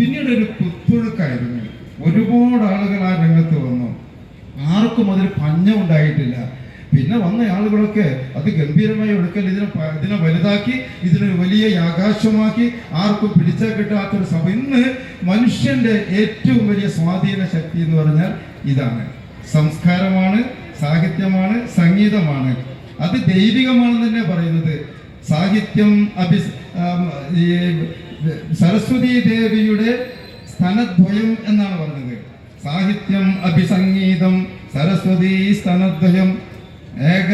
പിന്നീട് ഒരു കുത്തൊഴുക്കായിരുന്നു ഒരുപാട് ആളുകൾ ആ രംഗത്ത് വന്നു. ആർക്കും അതിൽ പഞ്ഞമുണ്ടായിട്ടില്ല പിന്നെ വന്ന ആളുകളൊക്കെ അത് ഗംഭീരമായി എടുക്കൽ ഇതിനെ ഇതിനെ വലുതാക്കി ഇതിനെ വലിയ ആകാശമാക്കി ആർക്കും പിടിച്ചാൽ കിട്ടാത്തൊരു സഭ. ഇന്ന് മനുഷ്യന്റെ ഏറ്റവും വലിയ സ്വാധീന ശക്തി എന്ന് പറഞ്ഞാൽ ഇതാണ്. സംസ്കാരമാണ് സാഹിത്യമാണ് സംഗീതമാണ്. അത് ദൈവികമാണെന്ന് തന്നെ പറയുന്നത്. സാഹിത്യം അഭി സരസ്വതി ദേവിയുടെ സ്ഥലദ്വയം എന്നാണ് പറഞ്ഞത്. സാഹിത്യം അഭിസംഗീതം സരസ്വതി സ്ഥലദ്വയം ഏക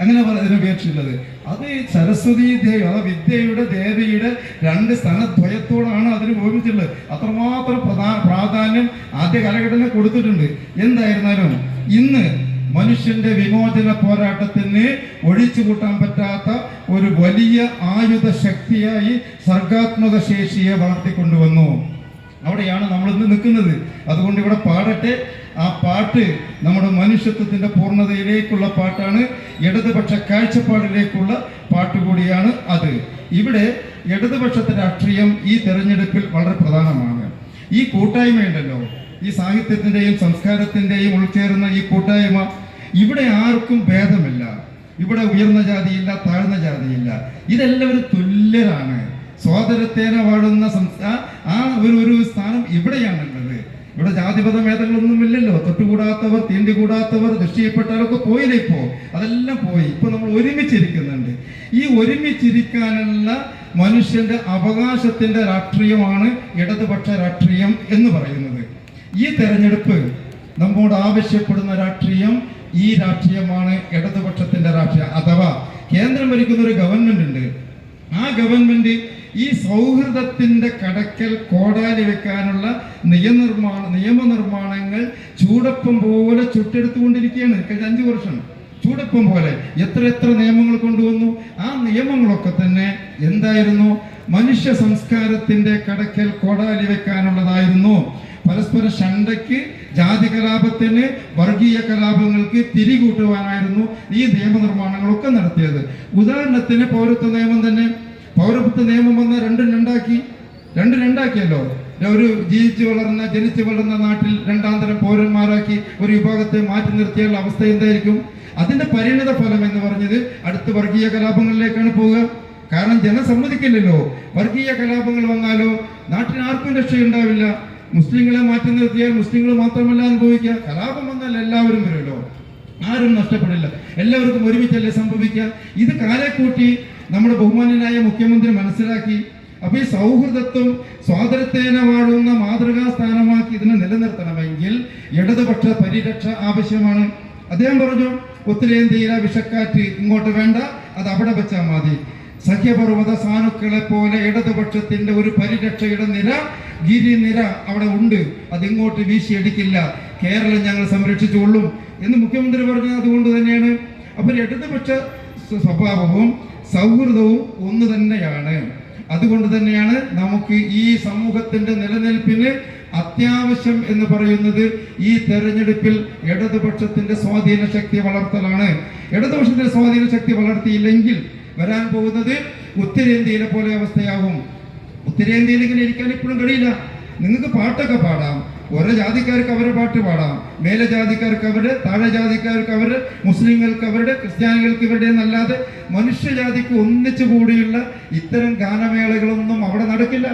അങ്ങനെ ഉപേക്ഷിച്ചുള്ളത് അത് സരസ്വതി ദേവി അഥവാ വിദ്യയുടെ ദേവിയുടെ രണ്ട് സ്ഥലദ്വയത്തോടാണ് അതിന് ഉപയോഗിച്ചിട്ടുള്ളത്. അത്രമാത്രം പ്രധാ പ്രാധാന്യം ആദ്യ കാലഘട്ടത്തിൽ കൊടുത്തിട്ടുണ്ട്. എന്തായിരുന്നാലും ഇന്ന് മനുഷ്യന്റെ വിമോചന പോരാട്ടത്തിന് ഒഴിച്ചു കൂട്ടാൻ പറ്റാത്ത ഒരു വലിയ ആയുധ ശക്തിയായി സർഗാത്മക ശേഷിയെ വളർത്തിക്കൊണ്ടുവന്നു. അവിടെയാണ് നമ്മൾ ഇന്ന് നിൽക്കുന്നത്. അതുകൊണ്ട് ഇവിടെ പാടട്ടെ. ആ പാട്ട് നമ്മുടെ മനുഷ്യത്വത്തിന്റെ പൂർണതയിലേക്കുള്ള പാട്ടാണ്. ഇടതുപക്ഷ കാഴ്ചപ്പാടിലേക്കുള്ള പാട്ട് കൂടിയാണ് അത്. ഇവിടെ ഇടതുപക്ഷത്തെ രാഷ്ട്രീയം ഈ തെരഞ്ഞെടുപ്പിൽ വളരെ പ്രധാനമാണ്. ഈ കൂട്ടായ്മയുണ്ടല്ലോ. ഈ സാഹിത്യത്തിന്റെയും സംസ്കാരത്തിന്റെയും ഉൾച്ചേരുന്ന ഈ കൂട്ടായ്മ ഇവിടെ ആർക്കും ഭേദമില്ല. ഇവിടെ ഉയർന്ന ജാതിയില്ല താഴ്ന്ന ജാതിയില്ല. ഇതെല്ലാവരും തുല്യരാണ്. സ്വാതന്ത്ര്യത്തേന വാഴുന്ന സംസ്ഥാ ആ ഒരു ഒരു സ്ഥാനം ഇവിടെയാണുള്ളത്. ഇവിടെ ജാതിപത ഭേദങ്ങളൊന്നുമില്ലല്ലോ. തൊട്ടുകൂടാത്തവർ തീണ്ടികൂടാത്തവർ ദൃഷ്ടിയപ്പെട്ടവരൊക്കെ പോയില്ലേ ഇപ്പോ? അതെല്ലാം പോയി. ഇപ്പൊ നമ്മൾ ഒരുമിച്ചിരിക്കുന്നുണ്ട്. ഈ ഒരുമിച്ചിരിക്കാനുള്ള മനുഷ്യന്റെ അവകാശത്തിന്റെ രാഷ്ട്രീയമാണ് ഇടതുപക്ഷ രാഷ്ട്രീയം എന്ന് പറയുന്നത്. ഈ തെരഞ്ഞെടുപ്പ് നമ്മോട് ആവശ്യപ്പെടുന്ന രാഷ്ട്രീയം ഈ രാഷ്ട്രീയമാണ് ഇടതുപക്ഷത്തിന്റെ രാഷ്ട്രീയം. അഥവാ കേന്ദ്രം ഭരിക്കുന്ന ഒരു ഗവൺമെന്റ് ഉണ്ട് ആ ഗവൺമെന്റ് ഈ സൗഹൃദത്തിന്റെ കടക്കൽ കോടാലി വെക്കാനുള്ള നിയമനിർമ്മാണ നിയമനിർമ്മാണങ്ങൾ ചൂടപ്പം പോലെ ചുട്ടെടുത്തുകൊണ്ടിരിക്കുകയാണ് കഴിഞ്ഞ അഞ്ചു വർഷം. ചൂടപ്പം പോലെ എത്ര എത്ര നിയമങ്ങൾ കൊണ്ടുവന്നു ആ നിയമങ്ങളൊക്കെ തന്നെ എന്തായിരുന്നു? മനുഷ്യ സംസ്കാരത്തിന്റെ കടക്കൽ കോടാലി വെക്കാനുള്ളതായിരുന്നു. പരസ്പര ശണ്ടയ്ക്ക് ജാതി കലാപത്തിന് വർഗീയ കലാപങ്ങൾക്ക് തിരികൂട്ടുവാനായിരുന്നു ഈ നിയമനിർമ്മാണങ്ങളൊക്കെ നടത്തിയത്. ഉദാഹരണത്തിന് പൗരത്വ നിയമം തന്നെ. പൗരത്വ നിയമം വന്ന രണ്ടും രണ്ടാക്കി. രണ്ടും രണ്ടാക്കിയല്ലോ. ഒരു ജീവിച്ചു വളർന്ന ജനിച്ചു വളർന്ന നാട്ടിൽ രണ്ടാം തരം പൗരന്മാരാക്കി ഒരു വിഭാഗത്തെ മാറ്റി നിർത്തിയുള്ള അവസ്ഥ എന്തായിരിക്കും? അതിന്റെ പരിണിത ഫലം എന്ന് പറഞ്ഞത് അടുത്ത വർഗീയ കലാപങ്ങളിലേക്കാണ് പോവുക. കാരണം ജനം സമ്മതിക്കില്ലല്ലോ. വർഗീയ കലാപങ്ങൾ വന്നാലോ നാട്ടിന് ആർക്കും രക്ഷയുണ്ടാവില്ല. മുസ്ലിങ്ങളെ മാറ്റി നിർത്തിയാൽ മുസ്ലിങ്ങൾ മാത്രമല്ല അനുഭവിക്കുക. കലാപം വന്നാൽ എല്ലാവരും വരുമല്ലോ. ആരും നഷ്ടപ്പെടില്ല. എല്ലാവർക്കും ഒരുമിച്ചല്ലേ സംഭവിക്കുക? ഇത് കാലെക്കൂട്ടി നമ്മുടെ ബഹുമാനനായ മുഖ്യമന്ത്രി മനസ്സിലാക്കി. അപ്പൊ ഈ സൗഹൃദത്വം സ്വാതന്ത്ര്യത്തേന വാഴുന്ന മാതൃകാ സ്ഥാനമാക്കി ഇതിനെ നിലനിർത്തണമെങ്കിൽ ഇടതുപക്ഷ പരിരക്ഷ ആവശ്യമാണ്. അദ്ദേഹം പറഞ്ഞു ഉത്തരേന്ത്യയിലെ വിഷക്കാറ്റ് ഇങ്ങോട്ട് വേണ്ട അത് അവിടെ വെച്ചാൽ മതി. സഖ്യപർവത സാനുക്കളെ പോലെ ഇടതുപക്ഷത്തിന്റെ ഒരു പരിരക്ഷയുടെ നിര ഗിരിനിര അവിടെ ഉണ്ട്. അത് ഇങ്ങോട്ട് വീശിയടിക്കില്ല കേരളം ഞങ്ങൾ സംരക്ഷിച്ചുകൊള്ളും എന്ന് മുഖ്യമന്ത്രി പറഞ്ഞത് അതുകൊണ്ട് തന്നെയാണ്. അപ്പോൾ ഇടതുപക്ഷ സ്വഭാവവും സൗഹൃദവും ഒന്ന് തന്നെയാണ്. അതുകൊണ്ട് തന്നെയാണ് നമുക്ക് ഈ സമൂഹത്തിന്റെ നിലനിൽപ്പിന് അത്യാവശ്യം എന്ന് പറയുന്നത് ഈ തെരഞ്ഞെടുപ്പിൽ ഇടതുപക്ഷത്തിന്റെ സ്വാധീന ശക്തി വളർത്തലാണ്. ഇടതുപക്ഷത്തിന്റെ സ്വാധീന ശക്തി വളർത്തിയില്ലെങ്കിൽ വരാൻ പോകുന്നത് ഉത്തരേന്ത്യയിലെ പോലെ അവസ്ഥയാകും. ഉത്തരേന്ത്യയിൽ ഇങ്ങനെ ഇരിക്കാൻ ഇപ്പോഴും കഴിയില്ല. നിങ്ങൾക്ക് പാട്ടൊക്കെ പാടാം. ഓരോ ജാതിക്കാർക്ക് അവരുടെ പാട്ട് പാടാം. മേലെ ജാതിക്കാർക്ക് അവരുടെ താഴെ ജാതിക്കാർക്ക് അവരുടെ മുസ്ലിങ്ങൾക്ക് അവരുടെ ക്രിസ്ത്യാനികൾക്ക് ഇവരുടെ എന്നല്ലാതെ മനുഷ്യജാതിക്ക് ഒന്നിച്ചു കൂടിയുള്ള ഇത്തരം ഗാനമേളകളൊന്നും അവിടെ നടക്കില്ല.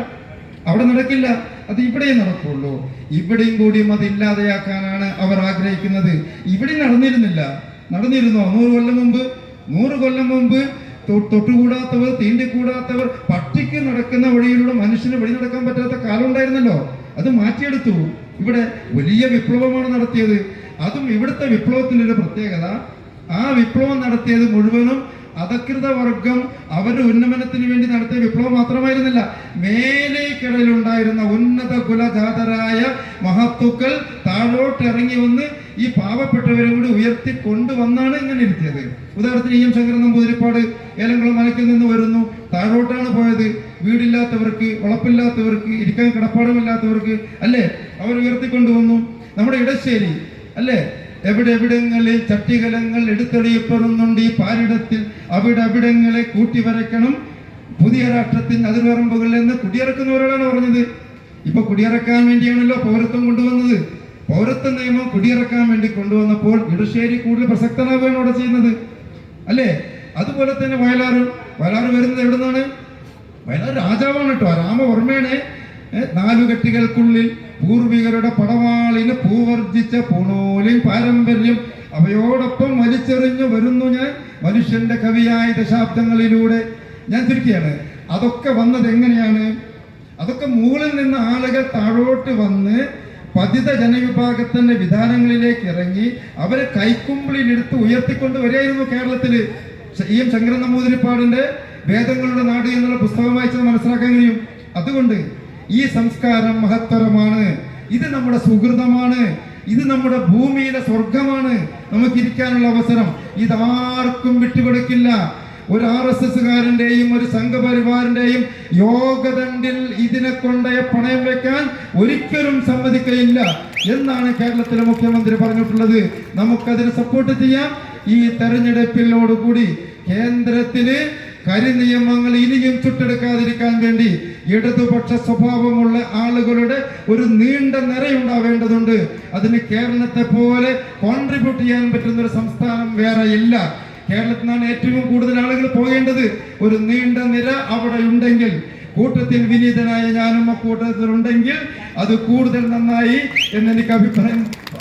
അവിടെ നടക്കില്ല. അത് ഇവിടെ നടക്കുള്ളൂ. ഇവിടെയും കൂടിയും അത് ഇല്ലാതെയാക്കാനാണ് അവർ ആഗ്രഹിക്കുന്നത്. ഇവിടെ നടന്നിരുന്നില്ല. നടന്നിരുന്നോ? നൂറ് കൊല്ലം മുമ്പ്? നൂറ് കൊല്ലം മുമ്പ് തൊട്ടുകൂടാത്തവർ തീണ്ടിക്കൂടാത്തവർ പട്ടിക്ക് നടക്കുന്ന വഴിയിലൂടെ മനുഷ്യന് വഴി നടക്കാൻ പറ്റാത്ത കാലം ഉണ്ടായിരുന്നല്ലോ അത് മാറ്റിയെടുത്തു. ഇവിടെ വലിയ വിപ്ലവമാണ് നടത്തിയത്. അതും ഇവിടുത്തെ വിപ്ലവത്തിന്റെ ഒരു പ്രത്യേകത. ആ വിപ്ലവം നടത്തിയത് മുഴുവനും അധകൃത വർഗം അവരുടെ ഉന്നമനത്തിന് വേണ്ടി നടത്തിയ വിപ്ലവം മാത്രമായിരുന്നില്ല. മേലേക്കിടയിലുണ്ടായിരുന്ന ഉന്നത കുലജാതരായ മഹത്തുക്കൾ താഴോട്ട് ഇറങ്ങി വന്ന് ഈ പാവപ്പെട്ടവരെ കൂടി ഉയർത്തി കൊണ്ടുവന്നാണ് ഇങ്ങനെ ഇരുത്തിയത്. ഉദാഹരണത്തിന് ഇ എം ശങ്കരൻ നമ്പൂതിരിപ്പാട് ഏലംകുളം മലയ്ക്കിൽ നിന്ന് വരുന്നു. താഴോട്ടാണ് പോയത്. വീടില്ലാത്തവർക്ക് വളപ്പില്ലാത്തവർക്ക് ഇരിക്കാൻ കിടപ്പാടമില്ലാത്തവർക്ക് അല്ലേ? അവർ ഉയർത്തിക്കൊണ്ടുവന്നു നമ്മുടെ ഇടശ്ശേരി അല്ലേ? എവിടെ എവിടങ്ങളിൽ ചട്ടികലങ്ങൾ എടുത്തെളിയപ്പെടുന്നുണ്ട് ഈ പാരിടത്തിൽ. അവിടെ അവിടങ്ങളെ കൂട്ടി വരയ്ക്കണം. പുതിയ രാഷ്ട്രത്തിൻ അതിർവരമ്പുകളിൽ നിന്ന് കുടിയിറക്കുന്നവരോടാണ് പറഞ്ഞത്. ഇപ്പൊ കുടിയിറക്കാൻ വേണ്ടിയാണല്ലോ പൗരത്വം കൊണ്ടുവന്നത്. പൗരത്വ നിയമം കുടിയിറക്കാൻ വേണ്ടി കൊണ്ടുവന്നപ്പോൾ ഇടശ്ശേരി കൂടുതൽ പ്രസക്തനാവുകയാണ് അവിടെ ചെയ്യുന്നത്. അല്ലേ? അതുപോലെ തന്നെ വയലാറ്. വയലാറ് വരുന്നത് എവിടെ നിന്നാണ് വയലാർ രാജാവാണ് കേട്ടോ. രാമവർമ്മയാണ് നാലുകെട്ടികൾക്കുള്ളിൽ പൂർവികരുടെ പടവാളിന് പൂവർജിച്ച പൂണോലിയും പാരമ്പര്യം അവയോടൊപ്പം വലിച്ചെറിഞ്ഞു വരുന്നു ഞാൻ മനുഷ്യന്റെ കവിയായ ദശാബ്ദങ്ങളിലൂടെ. ഞാൻ ചുരുക്കിയാണ് അതൊക്കെ വന്നത് എങ്ങനെയാണ്? അതൊക്കെ മുകളിൽ നിന്ന് ആളുകൾ താഴോട്ട് വന്ന് പതിത ജനവിഭാഗത്തിന്റെ വിധാനങ്ങളിലേക്ക് ഇറങ്ങി അവരെ കൈക്കുമ്പിളിലെടുത്ത് ഉയർത്തിക്കൊണ്ട് വരികയായിരുന്നു കേരളത്തിൽ ഇ എം ശങ്കരൻ നമ്പൂതിരിപ്പാടിന്റെ വേദങ്ങളുടെ നാട് എന്നുള്ള പുസ്തകം വായിച്ചത് മനസ്സിലാക്കാൻ കഴിയും. അതുകൊണ്ട് ഈ സംസ്കാരം മഹത്തരമാണ്. ഇത് നമ്മുടെ സുഹൃതമാണ്. ഇത് നമ്മുടെ ഭൂമിയിലെ സ്വർഗമാണ് നമുക്ക് ഇരിക്കാനുള്ള അവസരം. ഇതാർക്കും വിട്ടുകൊടുക്കില്ല. ഒരു ആർ എസ് എസ്സുകാരന്റെയും ഒരു സംഘപരിവാറിന്റെയും യോഗദണ്ഡിൽ ഇതിനെ കൊണ്ട പണയം വെക്കാൻ ഒരിക്കലും സമ്മതിക്കയില്ല എന്നാണ് കേരളത്തിലെ മുഖ്യമന്ത്രി പറഞ്ഞിട്ടുള്ളത്. നമുക്കതിന് സപ്പോർട്ട് ചെയ്യാം. ഈ തെരഞ്ഞെടുപ്പിലോടുകൂടി കേന്ദ്രത്തിന് കരിനിയമങ്ങൾ ഇനിയും ചുട്ടെടുക്കാതിരിക്കാൻ വേണ്ടി ഇടതുപക്ഷ സ്വഭാവമുള്ള ആളുകളുടെ ഒരു നീണ്ട നിരയുണ്ടാവേണ്ടതുണ്ട്. അതിന് കേരളത്തെ പോലെ കോൺട്രിബ്യൂട്ട് ചെയ്യാൻ പറ്റുന്ന ഒരു സംസ്ഥാനം വേറെ ഇല്ല. കേരളത്തിൽ നിന്നാണ് ഏറ്റവും കൂടുതൽ ആളുകൾ പോകേണ്ടത്. ഒരു നീണ്ട നിര അവിടെ ഉണ്ടെങ്കിൽ കൂട്ടത്തിൽ വിനീതനായ ഞാനും ആ കൂട്ടത്തിൽ ഉണ്ടെങ്കിൽ അത് കൂടുതൽ നന്നായി എന്ന് എനിക്ക് അഭിപ്രായം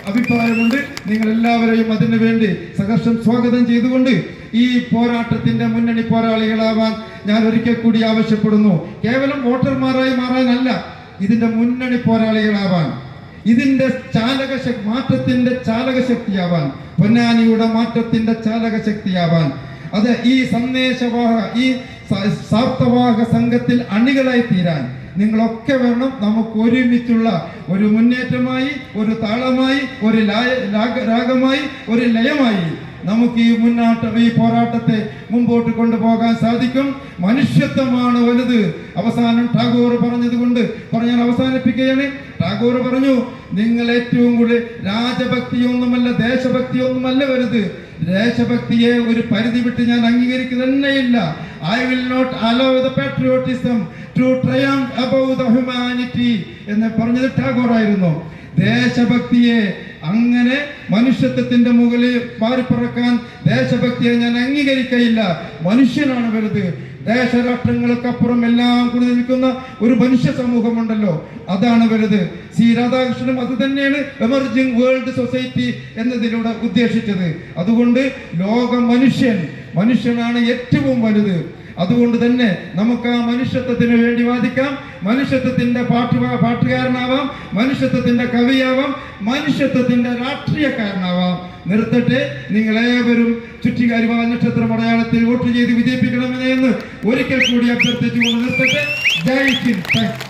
അഭിപ്രായമുണ്ട്. നിങ്ങൾ എല്ലാവരെയും അതിനു വേണ്ടി സഹർഷം സ്വാഗതം ചെയ്തുകൊണ്ട് ഈ പോരാട്ടത്തിന്റെ മുന്നണി പോരാളികളാവാൻ ഞാൻ ഒരിക്കൽ കൂടി ആവശ്യപ്പെടുന്നു. കേവലം വോട്ടർമാരായി മാറാനല്ല ഇതിന്റെ മുന്നണി പോരാളികളാവാൻ. ഇതിന്റെ ചാലക മാറ്റത്തിന്റെ ചാലക ശക്തിയാവാൻ പൊന്നാനിയുടെ മാറ്റത്തിന്റെ ചാലക ശക്തിയാവാൻ. അത് ഈ സന്ദേശവാഹ ഈ സാപ്തവാഹ സംഘത്തിൽ അണികളായി തീരാൻ നിങ്ങളൊക്കെ വേണം നമുക്ക് ഒരുമിച്ചുള്ള ഒരു മുന്നേറ്റമായി ഒരു താളമായി ഒരു ലായ- രാഗ- രാഗമായി ഒരു ലയമായി നമുക്ക് ഈ മുന്നാട്ടം ഈ പോരാട്ടത്തെ മുമ്പോട്ട് കൊണ്ടുപോകാൻ സാധിക്കും. മനുഷ്യത്വമാണ് വലുത്. അവസാനം ടാഗോർ പറഞ്ഞത് കൊണ്ട് പറഞ്ഞാൽ അവസാനിപ്പിക്കുകയാണ്. ടാഗോർ പറഞ്ഞു നിങ്ങൾ ഏറ്റവും കൂടുതൽ രാജഭക്തിയൊന്നുമല്ല ദേശഭക്തിയൊന്നുമല്ല വരുത്. ദേശഭക്തിയെ ഒരു പരിധി വിട്ട് ഞാൻ അംഗീകരിക്കുന്നതന്നെയില്ല. I will not allow the patriotism to triumph above the humanity എന്ന് പറഞ്ഞത് ടാഗോർ ആയിരുന്നു. ദേശഭക്തിയെ അങ്ങനെ മനുഷ്യത്വത്തിന്റെ മുകളിൽ പാറിപ്പറക്കാൻ ദേശഭക്തിയെ ഞാൻ അംഗീകരിക്കയില്ല. മനുഷ്യനാണ് വലുത് ദേശരാഷ്ട്രങ്ങൾക്കപ്പുറം എല്ലാം കൂടി നിൽക്കുന്ന ഒരു മനുഷ്യ സമൂഹമുണ്ടല്ലോ. അതാണ് വലുത് സി രാധാകൃഷ്ണനും അത് തന്നെയാണ് എമർജിംഗ് വേൾഡ് സൊസൈറ്റി എന്നതിലൂടെ ഉദ്ദേശിച്ചത്. അതുകൊണ്ട് ലോക മനുഷ്യൻ മനുഷ്യനാണ് ഏറ്റവും വലുത്. അതുകൊണ്ട് തന്നെ നമുക്ക് ആ മനുഷ്യത്വത്തിന് വേണ്ടി വാദിക്കാം. മനുഷ്യത്വത്തിന്റെ പാട്ട് പാട്ടുകാരനാവാം. മനുഷ്യത്വത്തിന്റെ കവിയാവാം. മനുഷ്യത്വത്തിന്റെ രാഷ്ട്രീയക്കാരനാവാം. നിർത്തട്ടെ. നിങ്ങളേവരും ചുറ്റികാരിവാ നക്ഷത്ര മലയാളത്തിൽ വോട്ട് ചെയ്ത് വിജയിപ്പിക്കണമെന്ന് ഒരിക്കൽ കൂടി അഭ്യർത്ഥിച്ചുകൊണ്ട് നിർത്തട്ടെ. ജയ് ഹിന്ദ്. താങ്ക്.